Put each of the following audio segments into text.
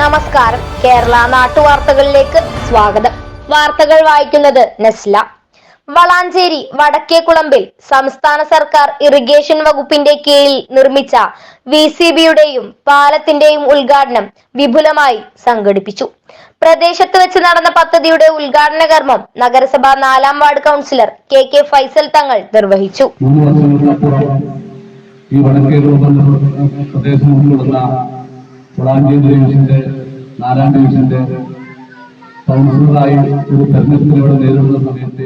നമസ്കാരം. കേരള നാട്ടുവാർത്തകളിലേക്ക് സ്വാഗതം. വാർത്തകൾ വായിക്കുന്നത് നസ്ല. വളാഞ്ചേരി വടക്കേക്കുളമ്പിൽ സംസ്ഥാന സർക്കാർ ഇറിഗേഷൻ വകുപ്പിന്റെ കീഴിൽ നിർമ്മിച്ച വി സി ബിയുടെയും പാലത്തിന്റെയും ഉദ്ഘാടനം വിപുലമായി സംഘടിപ്പിച്ചു. പ്രദേശത്ത് വെച്ച് നടന്ന പദ്ധതിയുടെ ഉദ്ഘാടന കർമ്മം നഗരസഭ നാലാം ward councillor K K Faisal Thangal നിർവഹിച്ചു. ഈ വടക്കേ വളാഞ്ചേരി ഡിവിഷന്റെ നാലാം ഡിവിഷന്റെ കൗൺസിലറായി ഒരു തെരഞ്ഞെടുപ്പിലൂടെ നേരിടുന്ന സമയത്ത്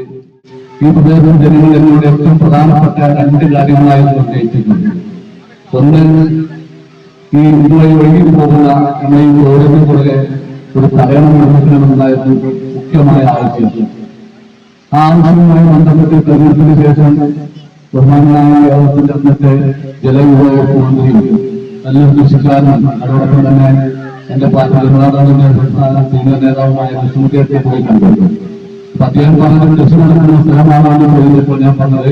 ഈ പ്രദേശം ജനങ്ങൾ എന്നോട് ഏറ്റവും പ്രധാനപ്പെട്ട രണ്ട് കാര്യങ്ങളായിരുന്നു ഉന്നയിച്ചിട്ടുണ്ട്. ഒന്ന് ഈ ഇതുമായി ഒഴുകി പോകുന്ന നമ്മുടെ ഈ റോഡിന് പുറകെ ഒരു തടയണം നിർമ്മിക്കണമെന്നായിരുന്നു മുഖ്യമായ ആവശ്യം ആ ആവശ്യവുമായി ബന്ധപ്പെട്ട് തെരഞ്ഞെടുപ്പിന് ശേഷം ബഹുമാനായ കേരളത്തിന്റെ അന്നത്തെ ജലവിഭവ മന്ത്രിയും നല്ലൊരു കൃഷിക്കാരനും അതോടൊപ്പം തന്നെ എന്റെ പാർട്ടി ജനതാദളിന്റെ സംസ്ഥാന സീനിയർ നേതാവുമായ കൃഷ്ണമൂർത്തിയെ പോയി കണ്ടു അപ്പൊ അദ്ദേഹം പറഞ്ഞത് കൃഷി നടക്കുന്ന സ്ഥലമാണെന്ന് ചോദിച്ചപ്പോൾ ഞാൻ പറഞ്ഞത്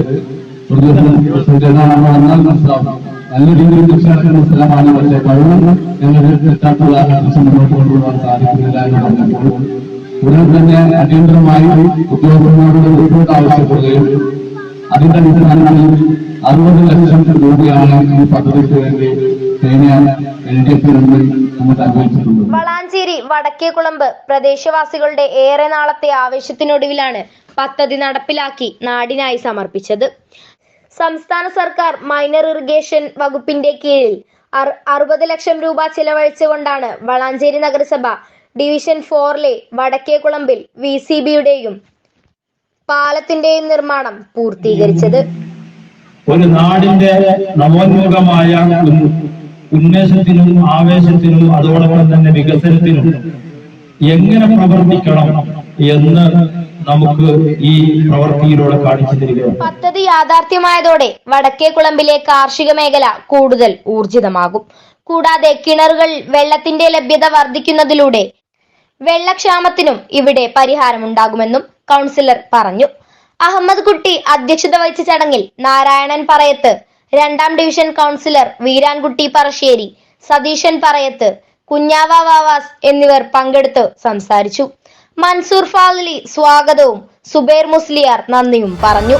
വന്നാൽ മനസ്സിലാവും. നല്ല രീതിയിൽ കൃഷി നടക്കുന്ന സ്ഥലമാണ് പക്ഷേ വെള്ളം ഞങ്ങൾക്ക് കാരണം കൃഷി മുന്നോട്ട് കൊണ്ടുപോകാൻ സാധിക്കുന്നില്ല എന്ന് പറഞ്ഞപ്പോൾ ഉടൻ തന്നെ അടിയന്തരമായി ഉദ്യോഗസ്ഥന്മാരുടെ റിപ്പോർട്ട് ആവശ്യപ്പെടുകയും അതിന്റെ അടിസ്ഥാനത്തിൽ അറുപത് ലക്ഷം രൂപയാണ് ഈ പദ്ധതിക്ക് വേണ്ടി കഴിഞ്ഞ എൽ ഡി എഫ് നമുക്ക് വളാഞ്ചേരി വടക്കേക്കുളമ്പ് പ്രദേശവാസികളുടെ ഏറെ നാളത്തെ ആവേശത്തിനൊടുവിലാണ് പദ്ധതി നടപ്പിലാക്കി നാടിനായി സമർപ്പിച്ചത്. സംസ്ഥാന സർക്കാർ മൈനർ ഇറിഗേഷൻ വകുപ്പിന്റെ കീഴിൽ അറു- അറുപത് ലക്ഷം രൂപ ചിലവഴിച്ചുകൊണ്ടാണ് വളാഞ്ചേരി നഗരസഭ ഡിവിഷൻ ഫോറിലെ വടക്കേക്കുളമ്പിൽ വി സി ബിയുടെയും പാലത്തിന്റെയും നിർമ്മാണം പൂർത്തീകരിച്ചത്. ഒരു നാടിന്റെ നവോന്മുഖമായ ഉന്മേഷത്തിനും ആവേശത്തിനും അതോടൊപ്പം തന്നെ വികസനത്തിനും എങ്ങനെ പ്രവർത്തിക്കണം എന്ന് നമുക്ക് ഈ പ്രവർത്തിയിലൂടെ കാണിച്ചു തരികയാണ്. പദ്ധതി യാഥാർത്ഥ്യമായതോടെ വടക്കേക്കുളമ്പിലെ കാർഷിക മേഖല കൂടുതൽ ഊർജിതമാകും. കൂടാതെ കിണറുകൾ വെള്ളത്തിന്റെ ലഭ്യത വർദ്ധിക്കുന്നതിലൂടെ വെള്ളക്ഷാമത്തിനും ഇവിടെ പരിഹാരമുണ്ടാകുമെന്നും കൗൺസിലർ പറഞ്ഞു. അഹമ്മദ് കുട്ടി അധ്യക്ഷത വഹിച്ച ചടങ്ങിൽ നാരായണൻ പറയത്ത് രണ്ടാം ഡിവിഷൻ കൗൺസിലർ വീരാൻകുട്ടി പറശ്ശേരി സതീശൻ പറയത്ത് കുഞ്ഞാവ വാവാസ് എന്നിവർ പങ്കെടുത്ത് സംസാരിച്ചു. മൻസൂർ ഫാദലി സ്വാഗതവും സുബൈർ മുസ്ലിയാർ നന്ദിയും പറഞ്ഞു.